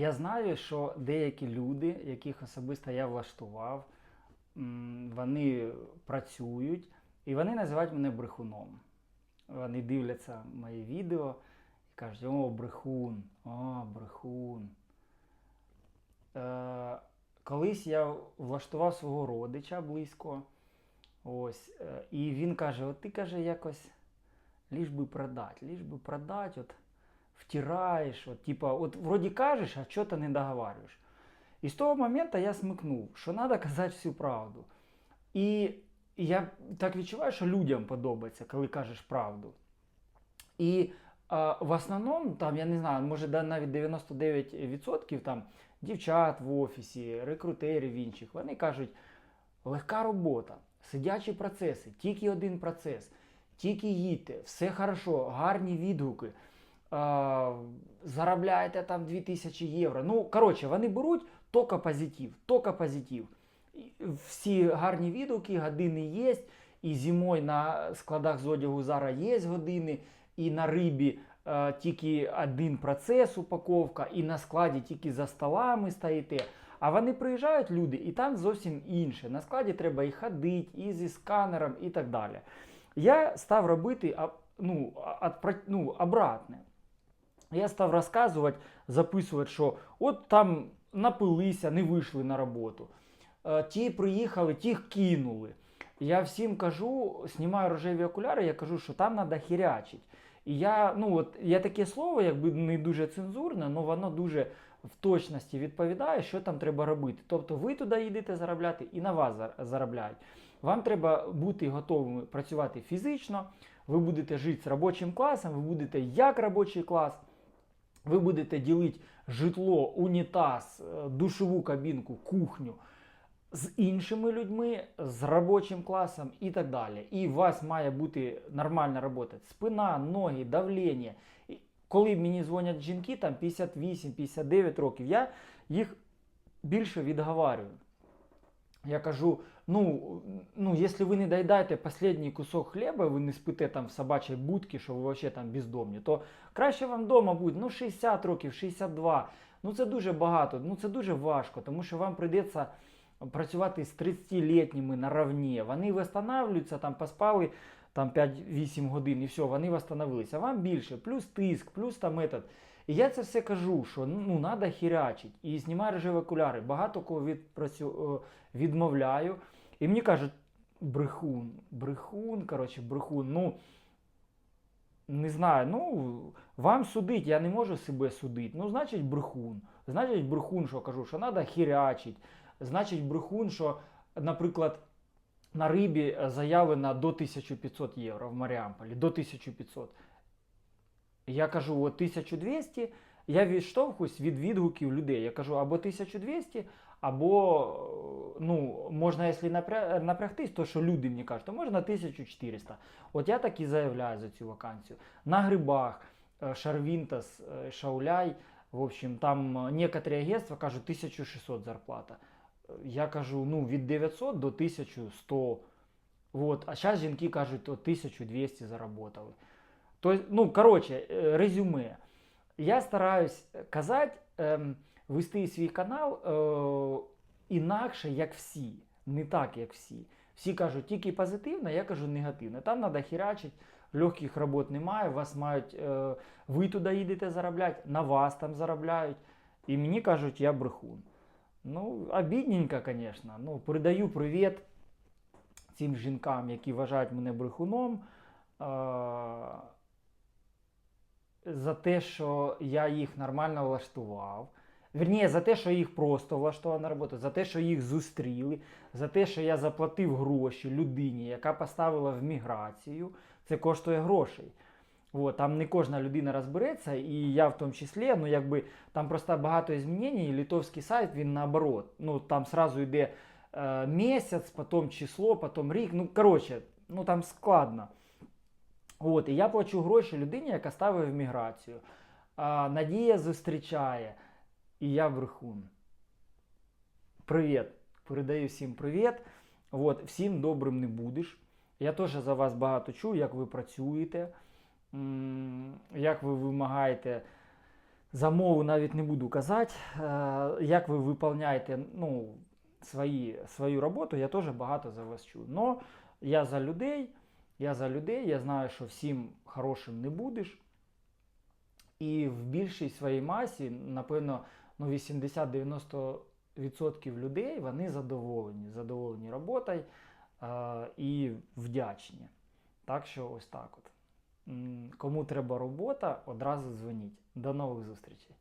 Я знаю, що деякі люди, яких особисто я влаштував, вони працюють і вони називають мене брехуном. Вони дивляться мої відео і кажуть, о, брехун, о, брехун. Е, колись я влаштував свого родича близько. Ось, е, і він каже: от ти каже, якось ліж би продать, ліж би продать, от втираєш, от, типа, от вроді кажеш, а що ти не договарюєш. І з того моменту я смикнув, що треба казати всю правду. І я так відчуваю, що людям подобається, коли кажеш правду. І а, в основному, там, я не знаю, може навіть 99% там, дівчат в офісі, рекрутерів інших, вони кажуть, легка робота, сидячі процеси, тільки один процес, тільки їдьте, все хорошо, гарні відгуки, заробляєте там 2000 євро. Ну, коротше, вони беруть тільки позитив, тільки позитив. Всі гарні відгуки, години є, і зимою на складах з одягу зараз є години, і на рибі е, тільки один процес упаковка, і на складі тільки за столами стоїте. А вони приїжджають люди, і там зовсім інше. На складі треба і ходити, і зі сканером, і так далі. Я став робити ну, отпра- ну, обратне. Я став розказувати, записувати, що от там напилися, не вийшли на роботу. Е, Ті приїхали, тих кинули. Я всім кажу, знімаю рожеві окуляри, я кажу, що там треба хірячити. І я, ну от, я таке слово, якби не дуже цензурне, але воно дуже в точності відповідає, що там треба робити. Тобто ви туди їдете заробляти і на вас заробляють. Вам треба бути готовими працювати фізично, ви будете жити з робочим класом, ви будете як робочий клас, ви будете ділити житло, унітаз, е, душову кабінку, кухню з іншими людьми, з робочим класом і так далі. І у вас має бути нормальна робота. Спина, ноги, давлення. Коли мені дзвонять жінки, там 58-59 років, я їх більше відговарюю. Я кажу, ну, ну, якщо ви не доїдаєте останній кусок хліба, ви не спите там в собачій будці, що ви взагалі там бездомні, то краще вам вдома буде ну, 60 років, 62. Ну це дуже багато, ну це дуже важко, тому що вам прийдеться працювати з 30-літніми наравні. Вони встановлюються, там поспали там 5-8 годин і все, вони встановилися. Вам більше, плюс тиск, плюс там метод. І я це все кажу, що ну треба хірячити. І знімаю рожеві окуляри. Багато кого відпрацю... відмовляю. І мені кажуть, брехун, брехун, коротше, брехун. Ну, не знаю, ну, вам судить, я не можу себе судити. Ну, значить, брехун. Значить, брехун, що кажу, що треба хірячить. Значить, брехун, що, наприклад, на рибі е, заявлено до 1500 євро в Маріамполі, до 1500. Я кажу, от 1200, я відштовхуюсь від відгуків людей. Я кажу, або 1200, або е, ну, можна, якщо напря- напрягтись, то що люди мені кажуть, то можна 1400. От я так і заявляю за цю вакансію. На грибах, е, Шарвінтас, е, Шауляй, в общем, там некоторі агентства кажуть 1600 зарплата. Я кажу, ну, від 900 до 1100. Вот. А зараз жінки кажуть, от 1200 заработали. Тобто, ну, коротше, резюме. Я стараюсь казати, ем, вести свій канал е, інакше, як всі. Не так, як всі. Всі кажуть тільки позитивно, я кажу негативно. Там треба хірячити, легких робот немає, вас мають, е, ви туди їдете заробляти, на вас там заробляють. І мені кажуть, я брехун. Ну, обідненько, звісно. Ну, передаю привіт цим жінкам, які вважають мене брехуном. Е, за те, що я їх нормально влаштував. Вірніше, за те, що їх просто влаштував на роботу, за те, що їх зустріли, за те, що я заплатив гроші людині, яка поставила в міграцію, це коштує грошей. От, там не кожна людина розбереться, і я в тому числі, ну якби там просто багато змінень, і литовський сайт, він наоборот. Ну там сразу йде е, місяць, потім число, потім рік. Ну, коротше, ну там складно. От, і я плачу гроші людині, яка ставить в міграцію. А, Надія зустрічає, і я брехун. Привіт. Передаю всім привіт. От, всім добрим не будеш. Я теж за вас багато чую, як ви працюєте, як ви вимагаєте замову навіть не буду казати. Е, Як ви виконуєте ну, свою роботу, я теж багато за вас чую. Но я за людей, я за людей, я знаю, що всім хорошим не будеш. І в більшій своїй масі, напевно, ну 80-90% людей вони задоволені, задоволені роботою е, і вдячні. Так що ось так от. Кому треба робота, одразу дзвоніть. До нових зустрічей.